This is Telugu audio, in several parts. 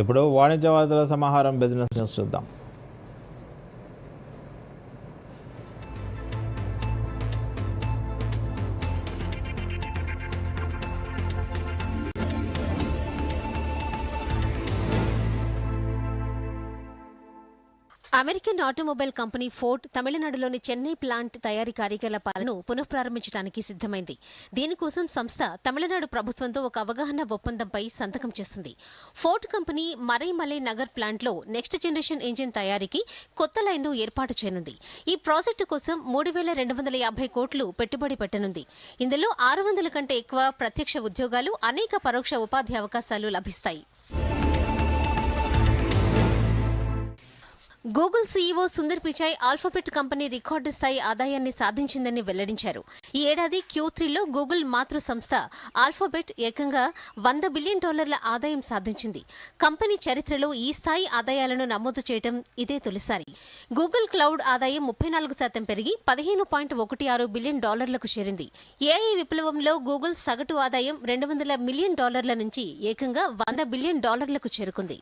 ఇప్పుడు వాణిజ్య సమాహారం బిజినెస్ న్యూస్ చూద్దాం. అమెరికన్ ఆటోమొబైల్ కంపెనీ ఫోర్డ్ తమిళనాడులోని చెన్నై ప్లాంట్ తయారీ కార్యకలాపాలను పునఃప్రారంభించడానికి సిద్ధమైంది. దీనికోసం సంస్థ తమిళనాడు ప్రభుత్వంతో ఒక అవగాహన ఒప్పందంపై సంతకం చేసింది ఫోర్డ్ కంపెనీ మరైమలై నగర్ ప్లాంట్లో నెక్స్ట్ జనరేషన్ ఇంజిన్ తయారీకి కొత్త లైన్ను ఏర్పాటు చేయనుంది. ఈ ప్రాజెక్టు కోసం మూడు వేల రెండు వందల యాభై కోట్లు పెట్టుబడి పెట్టనుంది. ఇందులో ఆరు వందల కంటే ఎక్కువ ప్రత్యక్ష ఉద్యోగాలు అనేక పరోక్ష ఉపాధి అవకాశాలు లభిస్తాయి. Google CEO Sundar Pichai Alphabet company record స్థాయి ఆదాయాన్ని సాధించిందని వెల్లడించారు. ఈ ఏడాది క్యూ త్రీలో గూగుల్ మాతృ సంస్థ ఆల్ఫాబెట్ ఏకంగా వంద బిలియన్ డాలర్ల ఆదాయం సాధించింది. కంపెనీ చరిత్రలో ఈ స్థాయి ఆదాయాలను నమోదు చేయడం ఇదే తొలిసారి. గూగుల్ క్లౌడ్ ఆదాయం ముప్పై నాలుగు శాతం పెరిగి పదిహేను పాయింట్ ఒకటి ఆరు బిలియన్ డాలర్లకు చేరింది. ఏఐ విప్లవంలో గూగుల్ సగటు ఆదాయం రెండు వందల మిలియన్ డాలర్ల నుంచి ఏకంగా వంద బిలియన్ డాలర్లకు చేరుకుంది.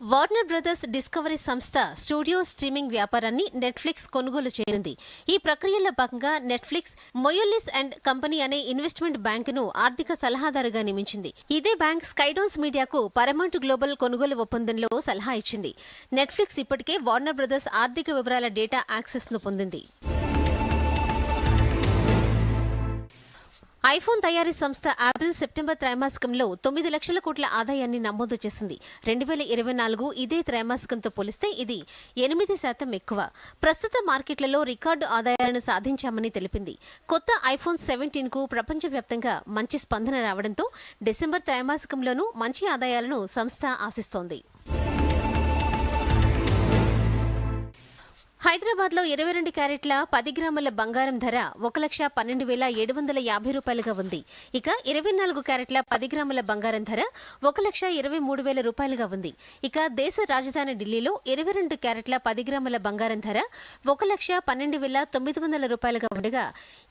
వార్నర్ బ్రదర్స్ డిస్కవరీ సంస్థ స్టూడియో స్ట్రీమింగ్ వ్యాపారాన్ని నెట్ఫ్లిక్స్ కొనుగోలు చేయనుంది. ఈ ప్రక్రియలో భాగంగా నెట్ఫ్లిక్స్ మొయోలిస్ అండ్ కంపెనీ అనే ఇన్వెస్ట్మెంట్ బ్యాంకును ఆర్థిక సలహాదారుగా నియమించింది. ఇదే బ్యాంక్ స్కైడోన్స్ మీడియాకు పరమాంట్ గ్లోబల్ కొనుగోలు ఒప్పందంలో సలహా ఇచ్చింది. నెట్ఫ్లిక్స్ ఇప్పటికే వార్నర్ బ్రదర్స్ ఆర్థిక వివరాల డేటా యాక్సెస్ను పొందింది. ఐఫోన్ తయారీ సంస్థ యాపిల్ సెప్టెంబర్ త్రైమాసికంలో తొమ్మిది లక్షల కోట్ల ఆదాయాన్ని నమోదు చేసింది. రెండు వేల ఇరవై నాలుగు ఇదే త్రైమాసికంతో పోలిస్తే ఇది ఎనిమిది శాతం ఎక్కువ. ప్రస్తుత మార్కెట్లలో రికార్డు ఆదాయాలను సాధించామని తెలిపింది. కొత్త ఐఫోన్ సెవెంటీన్కు ప్రపంచవ్యాప్తంగా మంచి స్పందన రావడంతో డిసెంబర్ త్రైమాసికంలోనూ మంచి ఆదాయాలను సంస్థ ఆశిస్తోంది. హైదరాబాద్లో ఇరవై రెండు క్యారెట్ల పది గ్రాముల బంగారం ధర ఒక లక్ష పన్నెండు వేల ఏడు వందల యాభై రూపాయలుగా ఉంది. ఇక ఇరవై నాలుగు క్యారెట్ల పది గ్రాముల బంగారం ధర ఒక లక్ష ఇరవై మూడు వేల రూపాయలుగా ఉంది. ఇక దేశ రాజధాని ఢిల్లీలో ఇరవై రెండు క్యారెట్ల పది గ్రాముల బంగారం ధర ఒక లక్ష పన్నెండు వేల తొమ్మిది వందల రూపాయలుగా ఉండగా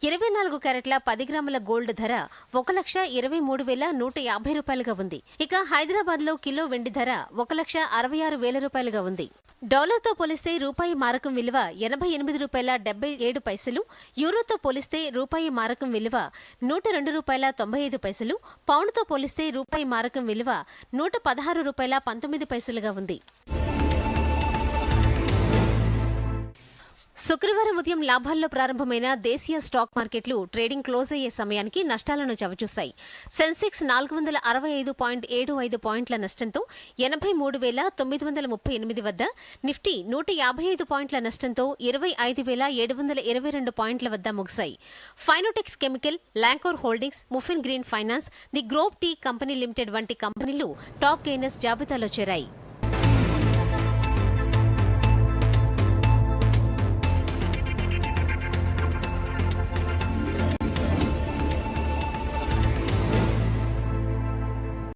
ఇరవై నాలుగు క్యారెట్ల పది గ్రాముల గోల్డ్ ధర ఒక లక్ష ఇరవై మూడు వేల నూట యాభై రూపాయలుగా ఉంది. ఇక హైదరాబాద్లో కిలో వెండి ధర ఒక లక్ష అరవై ఆరు వేల రూపాయలుగా ఉంది. డాలర్తో పోలిస్తే రూపాయి మారకం విలువ ఎనభై ఎనిమిది రూపాయల డెబ్బై ఏడు పైసలు యూరోతో పోలిస్తే రూపాయి మారకం విలువ నూట రెండు రూపాయల తొంభై ఐదు పైసలు పౌండ్తో పోలిస్తే రూపాయి మారకం విలువ నూట పదహారు రూపాయల పంతొమ్మిది పైసలుగా ఉంది. శుక్రవారం ఉదయం లాభాల్లో ప్రారంభమైన దేశీయ స్టాక్ మార్కెట్లు ట్రేడింగ్ క్లోజ్ అయ్యే సమయానికి నష్టాలను చవిచూశాయి. సెన్సెక్స్ నాలుగు వందల అరవై ఐదు పాయింట్ ఏడు ఐదు పాయింట్ల నష్టంతో ఎనభై మూడు వేల తొమ్మిది వందల ముప్పై ఎనిమిది వద్ద నిఫ్టీ నూట యాభై ఐదు పాయింట్ల నష్టంతో ఇరవై ఐదు వేల ఏడు వందల ఇరవై రెండు పాయింట్ల వద్ద ముగిశాయి. Finotex chemical Lancor holdings Muffin green finance the Grob tea company limited వంటి కంపెనీలు టాప్ గెయినర్స్ జాబితాలో చేరాయి.